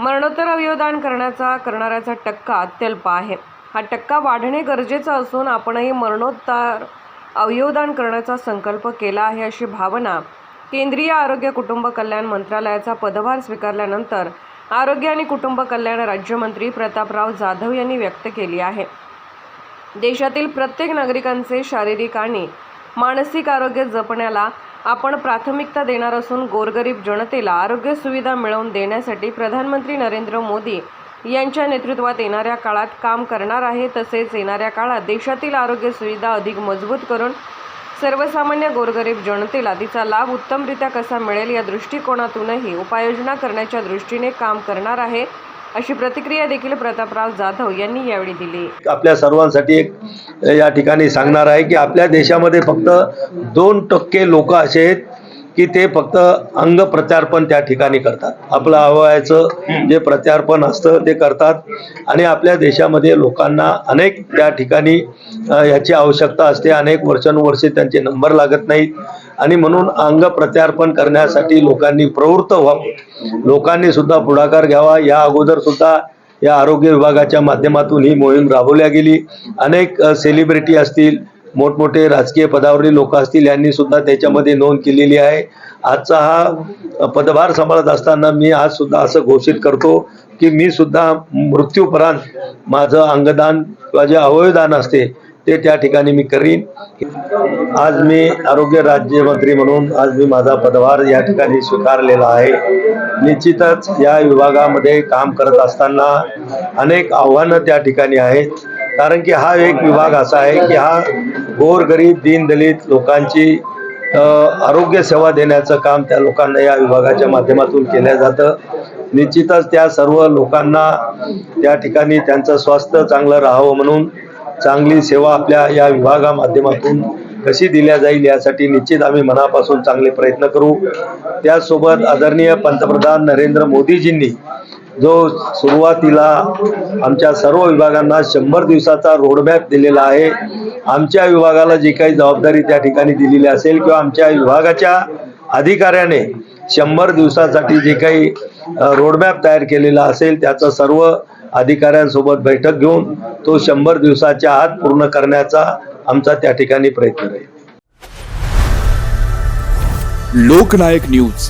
मरणोत्तर अवयवदान करण्याचा करणाऱ्याचा टक्का अत्यल्प आहे. हा टक्का वाढणे गरजेचं असून आपणही मरणोत्तर अवयवदान करण्याचा संकल्प केला आहे अशी भावना केंद्रीय आरोग्य कुटुंब कल्याण मंत्रालयाचा पदभार स्वीकारल्यानंतर आरोग्य आणि कुटुंब कल्याण राज्यमंत्री प्रतापराव जाधव यांनी व्यक्त केली आहे. देशातील प्रत्येक नागरिकांचे शारीरिक आणि मानसिक आरोग्य जपण्याला आपण प्राथमिकता देणार असून गोरगरीब जनतेला आरोग्य सुविधा मिळवून देण्यासाठी प्रधानमंत्री नरेंद्र मोदी यांच्या नेतृत्वात येणाऱ्या काळात काम करणार आहे. तसेच येणाऱ्या काळात देशातील आरोग्य सुविधा अधिक मजबूत करून सर्वसामान्य गोरगरीब जनतेला तिचा लाभ उत्तमरित्या कसा मिळेल या दृष्टिकोनातूनही उपाययोजना करण्याच्या दृष्टीने काम करणार आहे. अशी प्रतिक्रिया देखील प्रतापराव जाधव यांनी यावेळी दिली. आपल्या सर्वांसाठी एक या ठिकाणी सांगणार आहे की आपल्या देशामध्ये फक्त दोन टक्के लोक असे आहेत की ते फक्त अंग प्रत्यार्पण त्या ठिकाणी करतात. आपलं अवयाचं जे प्रत्यार्पण असतं ते करतात आणि आपल्या देशामध्ये लोकांना अनेक त्या ठिकाणी याची आवश्यकता असते. अनेक वर्षानुवर्षे त्यांचे नंबर लागत नाहीत. आणि म्हणून अंग प्रत्यार्पण करण्यासाठी लोकांनी प्रवृत्त व्हावं. लोकांनी सुद्धा पुढाकार घ्यावा. या अगोदर सुद्धा या आरोग्य विभागाच्या माध्यमातून ही मोहीम राबवल्या गेली. अनेक सेलिब्रिटी असतील मोठमोठे राजकीय पदावरील लोक असतील यांनी सुद्धा त्याच्यामध्ये नोंद केलेली आहे. आजचा हा पदभार सांभाळत असताना मी आज सुद्धा असं घोषित करतो की मी सुद्धा मृत्यूपरांत माझं अंगदान किंवा जे अवयवदान असते. ते त्या ठिकाणी मी करीन. आज मी आरोग्य राज्यमंत्री म्हणून आज मी माझा पदभार या ठिकाणी स्वीकारलेला आहे. निश्चितच या विभागामध्ये काम करत असताना अनेक आव्हानं त्या ठिकाणी आहेत. कारण की हा एक विभाग असा आहे की हा गोरगरीब दीनदलित लोकांची आरोग्य सेवा देण्याचं काम त्या लोकांना या विभागाच्या माध्यमातून केलं जातं. निश्चितच त्या सर्व लोकांना त्या ठिकाणी त्यांचं स्वास्थ्य चांगलं राहावं म्हणून चांगली सेवा आपल्या या विभागा माध्यमातून कशी दिल्या जाईल यासाठी निश्चित आम्ही मनापासून चांगले प्रयत्न करू. त्याचसोबत आदरणीय पंतप्रधान नरेंद्र मोदीजींनी जो सुरुवातीला आमच्या सर्व विभागांना शंभर दिवसाचा रोडमॅप दिलेला आहे. आमच्या विभागाला जी काही जबाबदारी त्या ठिकाणी दिलेली असेल किंवा आमच्या विभागाच्या अधिकाऱ्याने शंभर दिवसासाठी जे काही रोडमॅप तयार केलेला असेल त्याचं सर्व अधिकाऱ्यांसोबत बैठक घेऊन तो शंभर दिवसाच्या आत पूर्ण करण्याचा आमचा त्या ठिकाणी प्रयत्न राहील. लोकनायक न्यूज.